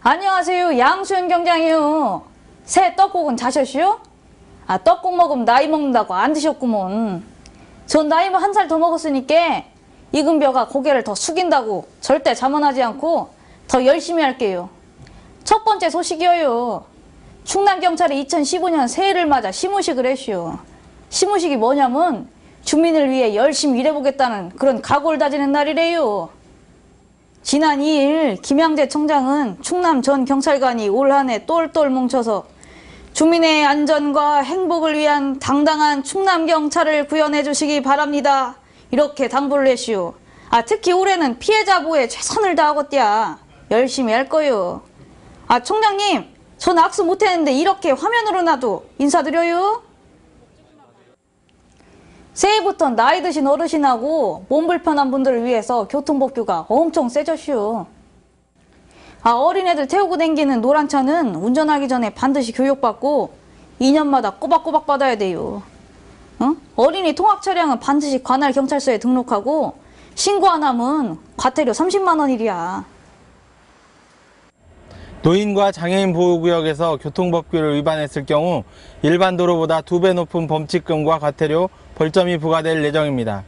안녕하세요. 양수현 경장이요. 새 떡국은 자셨슈? 아, 떡국 먹으면 나이 먹는다고 안 드셨구먼. 전 나이만 한살 더 먹었으니까 이금벼가 고개를 더 숙인다고 절대 자만하지 않고 더 열심히 할게요. 첫 번째 소식이요. 충남경찰이 2015년 새해를 맞아 시무식을 했슈. 시무식이 뭐냐면 주민을 위해 열심히 일해보겠다는 그런 각오를 다지는 날이래요. 지난 2일 김양재 청장은 충남 전 경찰관이 올 한 해 똘똘 뭉쳐서 주민의 안전과 행복을 위한 당당한 충남 경찰을 구현해 주시기 바랍니다. 이렇게 당부를 했시오. 아 특히 올해는 피해자 보호에 최선을 다하겠디야. 열심히 할 거요. 아 총장님, 전 악수 못했는데 이렇게 화면으로 나도 인사드려요. 새해부터 나이 드신 어르신하고 몸 불편한 분들을 위해서 교통법규가 엄청 세졌슈. 아, 어린애들 태우고 댕기는 노란 차는 운전하기 전에 반드시 교육받고 2년마다 꼬박꼬박 받아야 돼요. 어? 어린이 통학 차량은 반드시 관할 경찰서에 등록하고 신고 안 하면 과태료 30만 원이야. 노인과 장애인 보호구역에서 교통법규를 위반했을 경우 일반 도로보다 두 배 높은 범칙금과 과태료, 벌점이 부과될 예정입니다.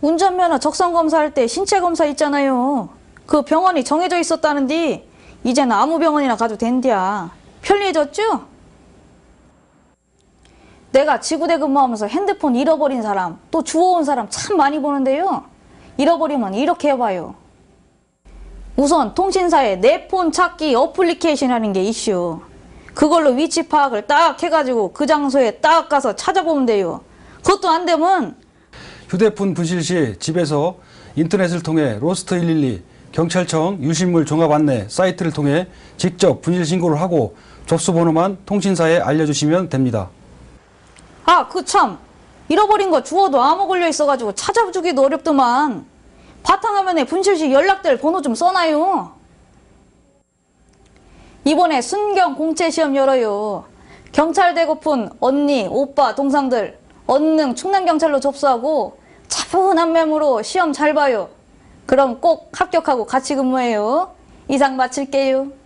운전면허 적성 검사할 때 신체 검사 있잖아요. 그 병원이 정해져 있었다는데 이제는 아무 병원이나 가도 된디야. 편리해졌죠? 내가 지구대 근무하면서 핸드폰 잃어버린 사람, 또 주워온 사람 참 많이 보는데요. 잃어버리면 이렇게 해봐요. 우선 통신사에 내 폰 찾기 어플리케이션이라는 게 이슈. 그걸로 위치 파악을 딱 해가지고 그 장소에 딱 가서 찾아보면 돼요. 그것도 안 되면 휴대폰 분실 시 집에서 인터넷을 통해 로스트 112 경찰청 유실물 종합 안내 사이트를 통해 직접 분실 신고를 하고 접수 번호만 통신사에 알려주시면 됩니다. 아, 그 참. 잃어버린 거 주워도 암호 걸려 있어가지고 찾아주기도 어렵더만. 바탕화면에 분실시 연락될 번호 좀 써놔요. 이번에 순경 공채 시험 열어요. 경찰 되고픈 언니, 오빠, 동상들 언능 충남경찰로 접수하고 차분한 맴으로 시험 잘 봐요. 그럼 꼭 합격하고 같이 근무해요. 이상 마칠게요.